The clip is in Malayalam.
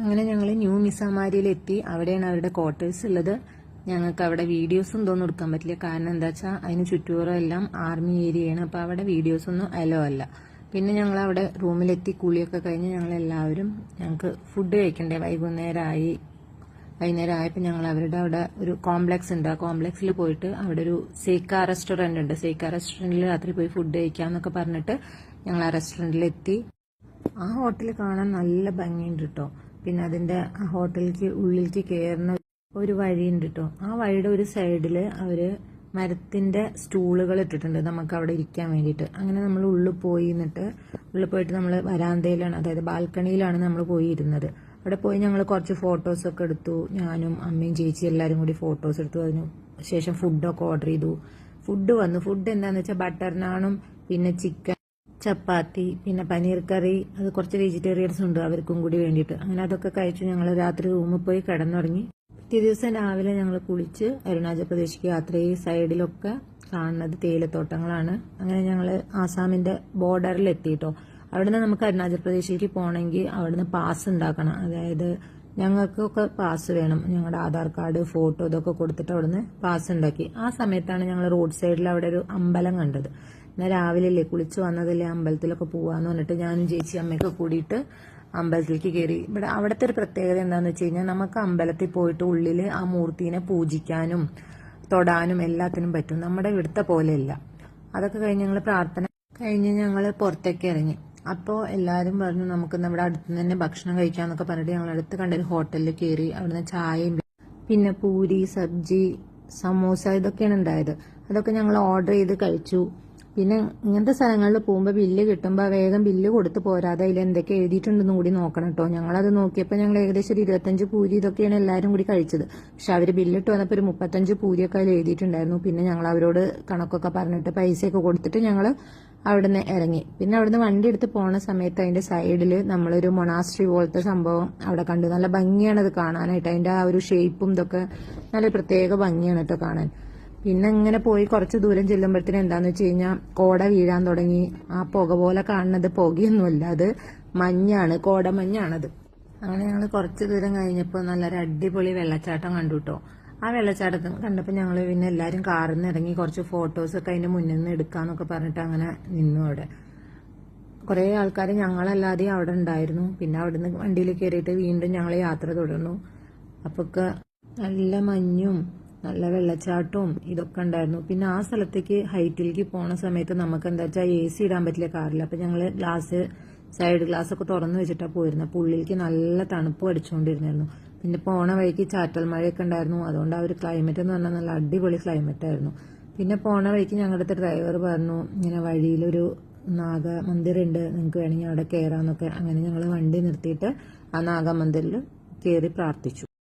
അങ്ങനെ ഞങ്ങൾ ന്യൂ മിസാമാരിയിലെത്തി. അവിടെയാണ് അവരുടെ ക്വാർട്ടേഴ്സ് ഉള്ളത്. ഞങ്ങൾക്ക് അവിടെ വീഡിയോസ് ഒന്നും എടുക്കാൻ പറ്റില്ല. കാരണം എന്താ വെച്ചാൽ അതിന് ചുറ്റുപുറം എല്ലാം ആർമി ഏരിയയാണ് അപ്പോൾ അവിടെ വീഡിയോസ് ഒന്നും അലോ അല്ല. പിന്നെ ഞങ്ങൾ അവിടെ റൂമിലെത്തി കുളിയൊക്കെ കഴിഞ്ഞ് ഞങ്ങൾ എല്ലാവരും ഞങ്ങൾക്ക് ഫുഡ് കഴിക്കണ്ടേ? വൈകുന്നേരമായി വൈകുന്നേരം ആയപ്പോൾ ഞങ്ങൾ അവരുടെ അവിടെ ഒരു കോംപ്ലക്സ് ഉണ്ട്. ആ കോംപ്ലക്സിൽ പോയിട്ട് അവിടെ ഒരു സേക്ക റെസ്റ്റോറന്റ് ഉണ്ട്. സേക്ക റെസ്റ്റോറന്റിൽ രാത്രി പോയി ഫുഡ് കഴിക്കാമെന്നൊക്കെ പറഞ്ഞിട്ട് ഞങ്ങൾ ആ റെസ്റ്റോറന്റിലെത്തി ആ ഹോട്ടൽ കാണാൻ നല്ല ഭംഗിയുണ്ട് കേട്ടോ പിന്നെ അതിന്റെ ഹോട്ടലിലേക്ക് ഉള്ളിലേക്ക് കയറുന്ന ഒരു വഴിയുണ്ട് കേട്ടോ ആ വഴിയുടെ ഒരു സൈഡിൽ അവർ മരത്തിന്റെ സ്റ്റൂളുകൾ ഇട്ടിട്ടുണ്ട് നമുക്ക് അവിടെ ഇരിക്കാൻ വേണ്ടിയിട്ട്. അങ്ങനെ നമ്മൾ ഉള്ളിൽ പോയി എന്നിട്ട് ഉള്ളിൽ പോയിട്ട് നമ്മൾ വരാന്തയിലാണ് അതായത് ബാൽക്കണിയിലാണ് നമ്മൾ പോയി ഇരുന്നത് അവിടെ പോയി ഞങ്ങൾ കുറച്ച് ഫോട്ടോസ് ഒക്കെ എടുത്തു. ഞാനും അമ്മയും ചേച്ചി എല്ലാവരും കൂടി ഫോട്ടോസ് എടുത്തു. അതിന് ശേഷം ഫുഡൊക്കെ ഓർഡർ ചെയ്തു. ഫുഡ് വന്നു. ഫുഡ് എന്താന്ന് വെച്ചാൽ ബട്ടർ നാണും പിന്നെ ചിക്കൻ ചപ്പാത്തി പിന്നെ പനീർ കറി അത് കുറച്ച് വെജിറ്റേറിയൻസ് ഉണ്ട് അവർക്കും കൂടി വേണ്ടിയിട്ട്. അങ്ങനെ അതൊക്കെ കഴിച്ചു ഞങ്ങൾ രാത്രി റൂമിൽ പോയി കിടന്നുറങ്ങി. പിറ്റേ ദിവസം രാവിലെ ഞങ്ങൾ കുളിച്ച് അരുണാചൽ പ്രദേശിക്ക് യാത്ര ചെയ്ത് സൈഡിലൊക്കെ കാണുന്നത് തേയിലത്തോട്ടങ്ങളാണ്. അങ്ങനെ ഞങ്ങൾ ആസാമിന്റെ ബോർഡറിൽ എത്തിയിട്ടോ അവിടുന്ന് നമുക്ക് അരുണാചൽ പ്രദേശിലേക്ക് പോകണമെങ്കിൽ അവിടുന്ന് പാസ് ഉണ്ടാക്കണം. അതായത് ഞങ്ങൾക്കൊക്കെ പാസ് വേണം. ഞങ്ങളുടെ ആധാർ കാർഡ് ഫോട്ടോ ഇതൊക്കെ കൊടുത്തിട്ട് അവിടുന്ന് പാസ് ഉണ്ടാക്കി. ആ സമയത്താണ് ഞങ്ങൾ റോഡ് സൈഡിൽ അവിടെ ഒരു അമ്പലം കണ്ടത്. ഞാൻ രാവിലെ കുളിച്ചു വന്നതല്ലേ അമ്പലത്തിലൊക്കെ പോവാന്ന് പറഞ്ഞിട്ട് ഞാനും ചേച്ചി അമ്മയൊക്കെ കൂടിയിട്ട് അമ്പലത്തിലേക്ക് കയറി ഇവിടെ അവിടുത്തെ ഒരു പ്രത്യേകത എന്താന്ന് വെച്ച് കഴിഞ്ഞാൽ നമുക്ക് അമ്പലത്തിൽ പോയിട്ട് ഉള്ളിൽ ആ മൂർത്തിനെ പൂജിക്കാനും തൊടാനും എല്ലാത്തിനും പറ്റും. നമ്മുടെ ഇവിടുത്തെ പോലെയല്ല അതൊക്കെ കഴിഞ്ഞ് ഞങ്ങൾ പ്രാർത്ഥന കഴിഞ്ഞ് ഞങ്ങൾ പുറത്തേക്ക് ഇറങ്ങി. അപ്പോൾ എല്ലാവരും പറഞ്ഞു നമുക്ക് നമ്മുടെ അടുത്ത് തന്നെ ഭക്ഷണം കഴിക്കാന്നൊക്കെ പറഞ്ഞിട്ട് ഞങ്ങൾ അടുത്ത് കണ്ടൊരു ഹോട്ടലിൽ കയറി അവിടുന്ന് ചായയും പിന്നെ പൂരി സബ്ജി സമോസ ഇതൊക്കെയാണ് ഉണ്ടായത്. അതൊക്കെ ഞങ്ങൾ ഓർഡർ ചെയ്ത് കഴിച്ചു. പിന്നെ ഇങ്ങനത്തെ സ്ഥലങ്ങളിൽ പോകുമ്പോൾ ബില്ല് കിട്ടുമ്പോൾ വേഗം ബില്ല് കൊടുത്ത് പോരാതെ അതിൽ എന്തൊക്കെ എഴുതിയിട്ടുണ്ടെന്നും കൂടി നോക്കണം കേട്ടോ. ഞങ്ങളത് നോക്കിയപ്പോൾ ഞങ്ങൾ ഏകദേശം ഒരു ഇരുപത്തഞ്ച് പൂരി ഇതൊക്കെയാണ് എല്ലാവരും കൂടി കഴിച്ചത്. പക്ഷെ അവർ ബില്ലിട്ട് വന്നപ്പോൾ ഒരു മുപ്പത്തഞ്ച് പൂരിയൊക്കെ അതിൽ എഴുതിയിട്ടുണ്ടായിരുന്നു. പിന്നെ ഞങ്ങൾ അവരോട് കണക്കൊക്കെ പറഞ്ഞിട്ട് പൈസയൊക്കെ കൊടുത്തിട്ട് ഞങ്ങൾ അവിടുന്ന് ഇറങ്ങി. പിന്നെ അവിടുന്ന് വണ്ടി എടുത്ത് പോണ സമയത്ത് അതിന്റെ സൈഡിൽ നമ്മളൊരു മൊണാസ്ട്രി പോലത്തെ സംഭവം അവിടെ കണ്ടു. നല്ല ഭംഗിയാണ് അത് കാണാനായിട്ട്. അതിന്റെ ആ ഒരു ഷേപ്പും ഇതൊക്കെ നല്ല പ്രത്യേക ഭംഗിയാണ് കേട്ടോ കാണാൻ. പിന്നെ ഇങ്ങനെ പോയി കുറച്ച് ദൂരം ചെല്ലുമ്പോഴത്തേനും എന്താന്ന് വെച്ച് കഴിഞ്ഞാൽ കോട വീഴാൻ തുടങ്ങി. ആ പുക പോലെ കാണുന്നത് പുകയൊന്നുമല്ല അത് മഞ്ഞാണ് കോടമഞ്ഞാണത്. അങ്ങനെ ഞങ്ങൾ കുറച്ച് ദൂരം കഴിഞ്ഞപ്പോൾ നല്ലൊരു അടിപൊളി വെള്ളച്ചാട്ടം കണ്ടു കേട്ടോ. ആ വെള്ളച്ചാട്ടം കണ്ടപ്പോൾ ഞങ്ങൾ പിന്നെ എല്ലാവരും കാറിൽ നിന്ന് ഇറങ്ങി കുറച്ച് ഫോട്ടോസൊക്കെ അതിന്റെ മുന്നിൽ നിന്ന് എടുക്കാമെന്നൊക്കെ പറഞ്ഞിട്ട് അങ്ങനെ നിന്നു അവിടെ. കുറേ ആൾക്കാർ ഞങ്ങളല്ലാതെ അവിടെ ഉണ്ടായിരുന്നു. പിന്നെ അവിടെ നിന്ന് വണ്ടിയിൽ കയറിയിട്ട് വീണ്ടും ഞങ്ങൾ യാത്ര തുടർന്നു. അപ്പൊക്കെ നല്ല മഞ്ഞും നല്ല വെള്ളച്ചാട്ടവും ഇതൊക്കെ ഉണ്ടായിരുന്നു. പിന്നെ ആ സ്ഥലത്തേക്ക് ഹൈറ്റിലേക്ക് പോണ സമയത്ത് നമുക്ക് എന്താ വെച്ചാൽ എ ഇടാൻ പറ്റില്ല കാറിൽ അപ്പൊ ഞങ്ങൾ ഗ്ലാസ് സൈഡ് ഗ്ലാസ് ഒക്കെ തുറന്നു വെച്ചിട്ടാണ് പോയിരുന്നത് പുള്ളിക്ക് നല്ല തണുപ്പ് അടിച്ചുകൊണ്ടിരുന്നായിരുന്നു പിന്നെ പോണ വഴിക്ക് ചാറ്റൽ മഴയൊക്കെ ഉണ്ടായിരുന്നു. അതുകൊണ്ട് ആ ഒരു ക്ലൈമറ്റ് എന്ന് പറഞ്ഞാൽ നല്ല അടിപൊളി ക്ലൈമറ്റ് ആയിരുന്നു. പിന്നെ പോണ വഴിക്ക് ഞങ്ങളുടെ അടുത്ത് ഡ്രൈവർ പറഞ്ഞു ഇങ്ങനെ വഴിയിലൊരു നാഗ മന്ദിറുണ്ട് നിങ്ങൾക്ക് വേണമെങ്കിൽ അവിടെ കയറാന്നൊക്കെ അങ്ങനെ ഞങ്ങൾ വണ്ടി നിർത്തിയിട്ട് ആ നാഗമന്ദിരിൽ കയറി പ്രാർത്ഥിച്ചു.